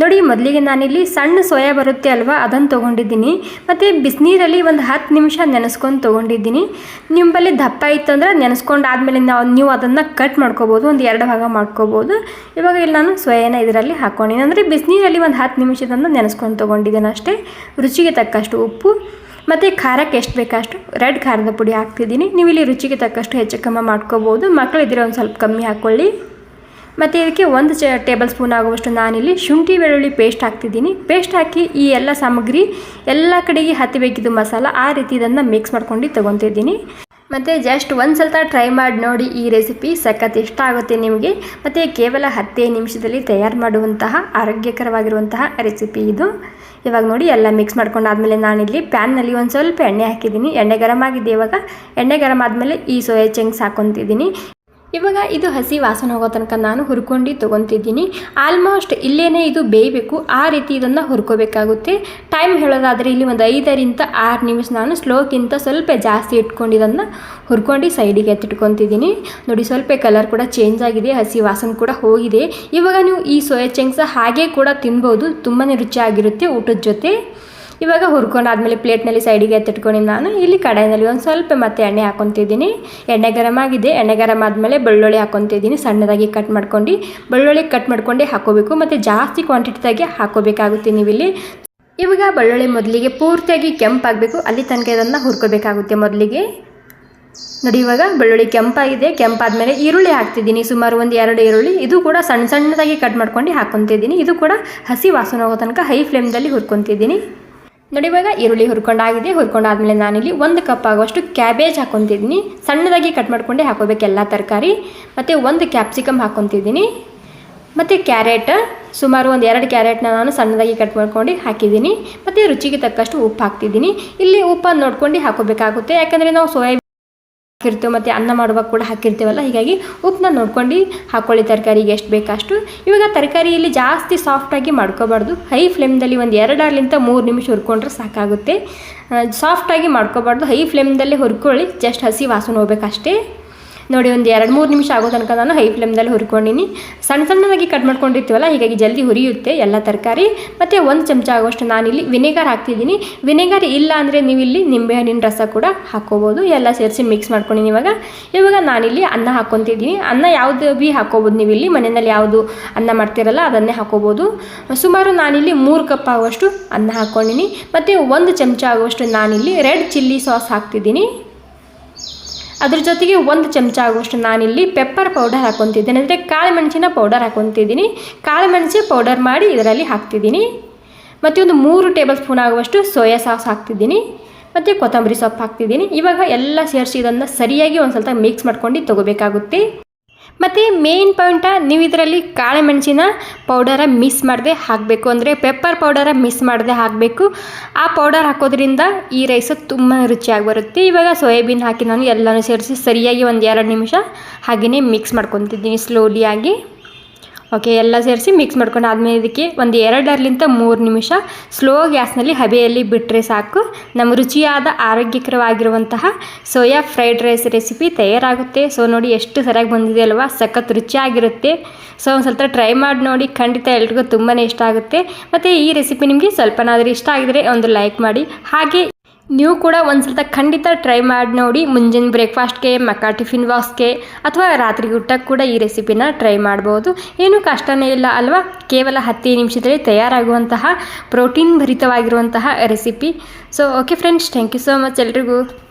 ನೋಡಿ, ಮೊದಲಿಗೆ ನಾನಿಲ್ಲಿ ಸಣ್ಣ ಸೋಯಾ ಬರುತ್ತೆ ಅಲ್ವಾ ಅದನ್ನು ತೊಗೊಂಡಿದ್ದೀನಿ. ಮತ್ತು ಬಿಸಿನೀರಲ್ಲಿ ಒಂದು ಹತ್ತು ನಿಮಿಷ ನೆನೆಸ್ಕೊಂಡು ತೊಗೊಂಡಿದ್ದೀನಿ. ನಿಂಬಲ್ಲಿ ದಪ್ಪ ಇತ್ತಂದ್ರೆ ನೆನೆಸ್ಕೊಂಡು ಆದಮೇಲೆ ನಾವು, ನೀವು ಅದನ್ನು ಕಟ್ ಮಾಡ್ಕೋಬೋದು, ಒಂದು ಎರಡು ಭಾಗ ಮಾಡ್ಕೋಬೋದು. ಇವಾಗ ಇಲ್ಲಿ ನಾನು ಸೋಯಾನ ಇದರಲ್ಲಿ ಹಾಕ್ಕೊಂಡಿನಿ ಅಂದರೆ ಬಿಸಿನೀರಲ್ಲಿ ಒಂದು ಹತ್ತು ನಿಮಿಷದಿಂದ ನೆನೆಸ್ಕೊಂಡು ತೊಗೊಂಡಿದ್ದೇನೆ ಅಷ್ಟೇ. ರುಚಿಗೆ ತಕ್ಕಷ್ಟು ಉಪ್ಪು, ಮತ್ತು ಖಾರಕ್ಕೆ ಎಷ್ಟು ಬೇಕಷ್ಟು, ರೆಡ್ ಖಾರದ ಪುಡಿ ಹಾಕ್ತಿದ್ದೀನಿ. ನೀವು ಇಲ್ಲಿ ರುಚಿಗೆ ತಕ್ಕಷ್ಟು ಹೆಚ್ಚು ಕಮ್ಮಿ ಮಾಡ್ಕೋಬೋದು. ಮಕ್ಕಳಿದ್ರೆ ಒಂದು ಸ್ವಲ್ಪ ಕಮ್ಮಿ ಹಾಕ್ಕೊಳ್ಳಿ ಮತ್ತು ಇದಕ್ಕೆ ಒಂದು ಚ ಟೇಬಲ್ ಸ್ಪೂನ್ ಆಗುವಷ್ಟು ನಾನಿಲ್ಲಿ ಶುಂಠಿ ಬೆಳ್ಳುಳ್ಳಿ ಪೇಸ್ಟ್ ಹಾಕ್ತಿದ್ದೀನಿ. ಪೇಸ್ಟ್ ಹಾಕಿ ಈ ಎಲ್ಲ ಸಾಮಗ್ರಿ ಎಲ್ಲ ಕಡೆಗೆ ಹತ್ತಬೇಕಿದ್ದು ಮಸಾಲ ಆ ರೀತಿ ಇದನ್ನು ಮಿಕ್ಸ್ ಮಾಡ್ಕೊಂಡು ತೊಗೊತಿದ್ದೀನಿ. ಮತ್ತು ಜಸ್ಟ್ ಒಂದು ಸಲ ಟ್ರೈ ಮಾಡಿ ನೋಡಿ ಈ ರೆಸಿಪಿ ಸಖತ್ ಇಷ್ಟ ಆಗುತ್ತೆ ನಿಮಗೆ. ಮತ್ತು ಕೇವಲ ಹತ್ತೇ ನಿಮಿಷದಲ್ಲಿ ತಯಾರು ಮಾಡುವಂತಹ ಆರೋಗ್ಯಕರವಾಗಿರುವಂತಹ ರೆಸಿಪಿ ಇದು. ಇವಾಗ ನೋಡಿ ಎಲ್ಲ ಮಿಕ್ಸ್ ಮಾಡ್ಕೊಂಡಾದಮೇಲೆ ನಾನಿಲ್ಲಿ ಪ್ಯಾನ್ನಲ್ಲಿ ಒಂದು ಸ್ವಲ್ಪ ಎಣ್ಣೆ ಹಾಕಿದ್ದೀನಿ. ಎಣ್ಣೆ ಗರಮ್ ಆಗಿದೆ ಇವಾಗ. ಎಣ್ಣೆ ಗರಮ್ ಆದಮೇಲೆ ಈ ಸೋಯಾ ಚಂಕ್ಸ್ ಹಾಕೊತಿದ್ದೀನಿ. ಇವಾಗ ಇದು ಹಸಿ ವಾಸನೆ ಹೋಗೋ ತನಕ ನಾನು ಹುರ್ಕೊಂಡು ತೊಗೊತಿದ್ದೀನಿ. ಆಲ್ಮೋಸ್ಟ್ ಇಲ್ಲೇನೇ ಇದು ಬೇಯಬೇಕು. ಆ ರೀತಿ ಇದನ್ನು ಹುರ್ಕೋಬೇಕಾಗುತ್ತೆ. ಟೈಮ್ ಹೇಳೋದಾದರೆ ಇಲ್ಲಿ ಒಂದು ಐದರಿಂದ ಆರು ನಿಮಿಷ ನಾನು ಸ್ಲೋಕ್ಕಿಂತ ಸ್ವಲ್ಪ ಜಾಸ್ತಿ ಇಟ್ಕೊಂಡು ಇದನ್ನು ಹುರ್ಕೊಂಡು ಸೈಡಿಗೆ ಎತ್ತಿಟ್ಕೊತಿದ್ದೀನಿ. ನೋಡಿ, ಸ್ವಲ್ಪ ಕಲರ್ ಕೂಡ ಚೇಂಜ್ ಆಗಿದೆ, ಹಸಿ ವಾಸನೆ ಕೂಡ ಹೋಗಿದೆ. ಇವಾಗ ನೀವು ಈ ಸೋಯಾ ಚಂಕ್ಸ ಹಾಗೆ ಕೂಡ ತಿನ್ಬೋದು. ತುಂಬಾ ರುಚಿಯಾಗಿರುತ್ತೆ ಊಟದ ಜೊತೆ. ಇವಾಗ ಹುರ್ಕೊಂಡಾದ್ಮೇಲೆ ಪ್ಲೇಟ್ನಲ್ಲಿ ಸೈಡಿಗೆ ಎತ್ತಿಟ್ಕೊಂಡು ನಾನು ಇಲ್ಲಿ ಕಡಾಯಿನಲ್ಲಿ ಒಂದು ಸ್ವಲ್ಪ ಮತ್ತೆ ಎಣ್ಣೆ ಹಾಕೊತಿದ್ದೀನಿ. ಎಣ್ಣೆ ಗರಮ್ ಆಗಿದೆ. ಎಣ್ಣೆ ಗರಮ್ ಆದಮೇಲೆ ಬೆಳ್ಳುಳ್ಳಿ ಹಾಕೊತಿದ್ದೀನಿ. ಸಣ್ಣದಾಗಿ ಕಟ್ ಮಾಡ್ಕೊಂಡು ಬೆಳ್ಳುಳ್ಳಿ ಕಟ್ ಮಾಡ್ಕೊಂಡೇ ಹಾಕೋಬೇಕು. ಮತ್ತು ಜಾಸ್ತಿ ಕ್ವಾಂಟಿಟಿದಾಗೆ ಹಾಕೋಬೇಕಾಗುತ್ತೆ ನೀವಿಲ್ಲಿ. ಇವಾಗ ಬೆಳ್ಳುಳ್ಳಿ ಮೊದಲಿಗೆ ಪೂರ್ತಿಯಾಗಿ ಕೆಂಪಾಗಬೇಕು. ಅಲ್ಲಿ ತನಕ ಇದನ್ನು ಹುರ್ಕೋಬೇಕಾಗುತ್ತೆ ಮೊದಲಿಗೆ. ನೋಡಿ ಇವಾಗ ಬೆಳ್ಳುಳ್ಳಿ ಕೆಂಪಾಗಿದೆ. ಕೆಂಪಾದ್ಮೇಲೆ ಈರುಳ್ಳಿ ಹಾಕ್ತಿದ್ದೀನಿ. ಸುಮಾರು ಒಂದು ಎರಡು ಈರುಳ್ಳಿ. ಇದು ಕೂಡ ಸಣ್ಣ ಸಣ್ಣದಾಗಿ ಕಟ್ ಮಾಡ್ಕೊಂಡು ಹಾಕೊತಿದ್ದೀನಿ. ಇದು ಕೂಡ ಹಸಿ ವಾಸನೆ ಹೋಗೋ ತನಕ ಹೈ ಫ್ಲೇಮ್ದಲ್ಲಿ ಹುರ್ಕೊತಿದ್ದೀನಿ. ನೋಡಿ ಇವಾಗ ಈರುಳ್ಳಿ ಹುರ್ಕೊಂಡಾಗಿದೆ. ಹುರ್ಕೊಂಡಾದ್ಮೇಲೆ ನಾನಿಲ್ಲಿ ಒಂದು ಕಪ್ ಆಗುವಷ್ಟು ಕ್ಯಾಬೇಜ್ ಹಾಕೊತಿದ್ದೀನಿ ಸಣ್ಣದಾಗಿ ಕಟ್ ಮಾಡ್ಕೊಂಡೆ ಹಾಕೋಬೇಕು ಎಲ್ಲ ತರಕಾರಿ. ಮತ್ತು ಒಂದು ಕ್ಯಾಪ್ಸಿಕಮ್ ಹಾಕೊತಿದ್ದೀನಿ ಮತ್ತು ಕ್ಯಾರೆಟ್ ಸುಮಾರು ಒಂದು ಎರಡು ಕ್ಯಾರೆಟ್ನ ನಾನು ಸಣ್ಣದಾಗಿ ಕಟ್ ಮಾಡ್ಕೊಂಡು ಹಾಕಿದ್ದೀನಿ. ಮತ್ತು ರುಚಿಗೆ ತಕ್ಕಷ್ಟು ಉಪ್ಪು ಹಾಕ್ತಿದ್ದೀನಿ. ಇಲ್ಲಿ ಉಪ್ಪನ್ನು ನೋಡ್ಕೊಂಡು ಹಾಕೋಬೇಕಾಗುತ್ತೆ. ಯಾಕಂದರೆ ನಾವು ಸೋಯಾಬೀನ್ ಹಾಕಿರ್ತೀವಿ ಮತ್ತು ಅನ್ನ ಮಾಡುವಾಗ ಕೂಡ ಹಾಕಿರ್ತೀವಲ್ಲ, ಹೀಗಾಗಿ ಉಪ್ಪನ್ನ ನೋಡ್ಕೊಂಡು ಹಾಕ್ಕೊಳ್ಳಿ ತರಕಾರಿಗೆ ಎಷ್ಟು ಬೇಕಷ್ಟು. ಇವಾಗ ತರಕಾರಿಯಲ್ಲಿ ಜಾಸ್ತಿ ಸಾಫ್ಟಾಗಿ ಮಾಡ್ಕೋಬಾರ್ದು. ಹೈ ಫ್ಲೇಮ್ದಲ್ಲಿ ಒಂದು ಎರಡರಿಂದ ಮೂರು ನಿಮಿಷ ಹುರ್ಕೊಂಡ್ರೆ ಸಾಕಾಗುತ್ತೆ. ಸಾಫ್ಟಾಗಿ ಮಾಡ್ಕೋಬಾರ್ದು. ಹೈ ಫ್ಲೇಮ್ದಲ್ಲೇ ಹುರ್ಕೊಳ್ಳಿ. ಜಸ್ಟ್ ಹಸಿ ವಾಸನೆ ಹೋಗ್ಬೇಕಷ್ಟೇ. ನೋಡಿ, ಒಂದು ಎರಡು ಮೂರು ನಿಮಿಷ ಆಗೋ ತನಕ ನಾನು ಹೈ ಫ್ಲೇಮ್ದಲ್ಲಿ ಹುರ್ಕೊಂಡಿನಿ. ಸಣ್ಣ ಸಣ್ಣದಾಗಿ ಕಟ್ ಮಾಡ್ಕೊಂಡಿರ್ತೀವಲ್ಲ, ಹೀಗಾಗಿ ಜಲ್ದಿ ಹುರಿಯುತ್ತೆ ಎಲ್ಲ ತರಕಾರಿ. ಮತ್ತು ಒಂದು ಚಮಚ ಆಗೋಷ್ಟು ನಾನಿಲ್ಲಿ ವಿನೆಗರ್ ಹಾಕ್ತಿದ್ದೀನಿ. ವಿನೆಗರ್ ಇಲ್ಲ ಅಂದರೆ ನೀವಿಲ್ಲಿ ನಿಂಬೆಹಣ್ಣಿನ ರಸ ಕೂಡ ಹಾಕ್ಕೋಬೋದು. ಎಲ್ಲ ಸೇರಿಸಿ ಮಿಕ್ಸ್ ಮಾಡ್ಕೊಂಡಿನಿ ಇವಾಗ. ಇವಾಗ ನಾನಿಲ್ಲಿ ಅನ್ನ ಹಾಕ್ಕೊತಿದ್ದೀನಿ. ಅನ್ನ ಯಾವುದು ಭೀ ಹಾಕ್ಕೋಬೋದು ನೀವಿಲ್ಲಿ. ಮನೆಯಲ್ಲಿ ಯಾವುದು ಅನ್ನ ಮಾಡ್ತಿರಲ್ಲ, ಅದನ್ನೇ ಹಾಕ್ಕೋಬೋದು. ಸುಮಾರು ನಾನಿಲ್ಲಿ ಮೂರು ಕಪ್ ಆಗುವಷ್ಟು ಅನ್ನ ಹಾಕ್ಕೊಂಡಿನಿ. ಮತ್ತು ಒಂದು ಚಮಚ ಆಗುವಷ್ಟು ನಾನಿಲ್ಲಿ ರೆಡ್ ಚಿಲ್ಲಿ ಸಾಸ್ ಹಾಕ್ತಿದ್ದೀನಿ. ಅದ್ರ ಜೊತೆಗೆ ಒಂದು ಚಮಚ ಆಗುವಷ್ಟು ನಾನಿಲ್ಲಿ ಪೆಪ್ಪರ್ ಪೌಡರ್ ಹಾಕೊತಿದ್ದೀನಿ. ಅಂದರೆ ಕಾಳು ಮೆಣಸಿನ ಪೌಡರ್ ಹಾಕೊತಿದ್ದೀನಿ. ಕಾಳು ಮೆಣಸು ಪೌಡರ್ ಮಾಡಿ ಇದರಲ್ಲಿ ಹಾಕ್ತಿದ್ದೀನಿ. ಮತ್ತು ಒಂದು ಮೂರು ಟೇಬಲ್ ಸ್ಪೂನ್ ಆಗುವಷ್ಟು ಸೋಯಾ ಸಾಸ್ ಹಾಕ್ತಿದ್ದೀನಿ. ಮತ್ತು ಕೊತ್ತಂಬರಿ ಸೊಪ್ಪು ಹಾಕ್ತಿದ್ದೀನಿ. ಇವಾಗ ಎಲ್ಲ ಸೇರಿಸಿ ಇದನ್ನು ಸರಿಯಾಗಿ ಒಂದು ಸ್ವಲ್ಪ ಮಿಕ್ಸ್ ಮಾಡ್ಕೊಂಡು ತೊಗೋಬೇಕಾಗುತ್ತೆ. ಮತ್ತು ಮೇನ್ ಪಾಯಿಂಟ ನೀವು ಇದರಲ್ಲಿ ಕಾಳೆ ಮೆಣಸಿನ ಪೌಡರ ಮಿಸ್ ಮಾಡದೆ ಹಾಕಬೇಕು. ಅಂದರೆ ಪೆಪ್ಪರ್ ಪೌಡರ ಮಿಸ್ ಮಾಡದೆ ಹಾಕಬೇಕು. ಆ ಪೌಡರ್ ಹಾಕೋದ್ರಿಂದ ಈ ರೈಸು ತುಂಬ ರುಚಿಯಾಗಿ ಬರುತ್ತೆ. ಇವಾಗ ಸೋಯಾಬೀನ್ ಹಾಕಿ ನಾನು ಎಲ್ಲನೂ ಸೇರಿಸಿ ಸರಿಯಾಗಿ ಒಂದು ಎರಡು ನಿಮಿಷ ಹಾಗೆಯೇ ಮಿಕ್ಸ್ ಮಾಡ್ಕೊತಿದ್ದೀನಿ ಸ್ಲೋಲಿಯಾಗಿ ಓಕೆ ಎಲ್ಲ ಸೇರಿಸಿ ಮಿಕ್ಸ್ ಮಾಡ್ಕೊಂಡು ಆದಮೇಲೆ ಇದಕ್ಕೆ ಒಂದು ಎರಡರಲಿಂದ ಮೂರು ನಿಮಿಷ ಸ್ಲೋ ಗ್ಯಾಸ್ನಲ್ಲಿ ಹಬೆಯಲ್ಲಿ ಬಿಟ್ಟರೆ ಸಾಕು. ನಮ್ಮ ರುಚಿಯಾದ ಆರೋಗ್ಯಕರವಾಗಿರುವಂತಹ ಸೋಯಾ ಫ್ರೈಡ್ ರೈಸ್ ರೆಸಿಪಿ ತಯಾರಾಗುತ್ತೆ. ಸೊ ನೋಡಿ ಎಷ್ಟು ಸರಿಯಾಗಿ ಬಂದಿದೆ ಅಲ್ವಾ? ಸಖತ್ ರುಚಿಯಾಗಿರುತ್ತೆ. ಸೊ ಒಂದು ಸ್ವಲ್ಪ ಟ್ರೈ ಮಾಡಿ ನೋಡಿ. ಖಂಡಿತ ಎಲ್ರಿಗೂ ತುಂಬಾ ಇಷ್ಟ ಆಗುತ್ತೆ. ಮತ್ತು ಈ ರೆಸಿಪಿ ನಿಮಗೆ ಸ್ವಲ್ಪನಾದರೂ ಇಷ್ಟ ಆಗಿದರೆ ಒಂದು ಲೈಕ್ ಮಾಡಿ. ಹಾಗೆ ನೀವು ಕೂಡ ಒಂದು ಸಲ ಖಂಡಿತ ಟ್ರೈ ಮಾಡಿ ನೋಡಿ. ಮುಂಜಾನೆ ಬ್ರೇಕ್ಫಾಸ್ಟ್ಗೆ ಮಕ್ಕ ಟಿಫಿನ್ ಬಾಕ್ಸ್ಗೆ ಅಥವಾ ರಾತ್ರಿ ಊಟಕ್ಕೆ ಕೂಡ ಈ ರೆಸಿಪಿನ ಟ್ರೈ ಮಾಡ್ಬೋದು. ಏನೂ ಕಷ್ಟನೇ ಇಲ್ಲ ಅಲ್ವಾ? ಕೇವಲ ಹತ್ತು ನಿಮಿಷದಲ್ಲಿ ತಯಾರಾಗುವಂತಹ protein ಭರಿತವಾಗಿರುವಂತಹ recipe so okay friends thank you so much ಎಲ್ರಿಗೂ.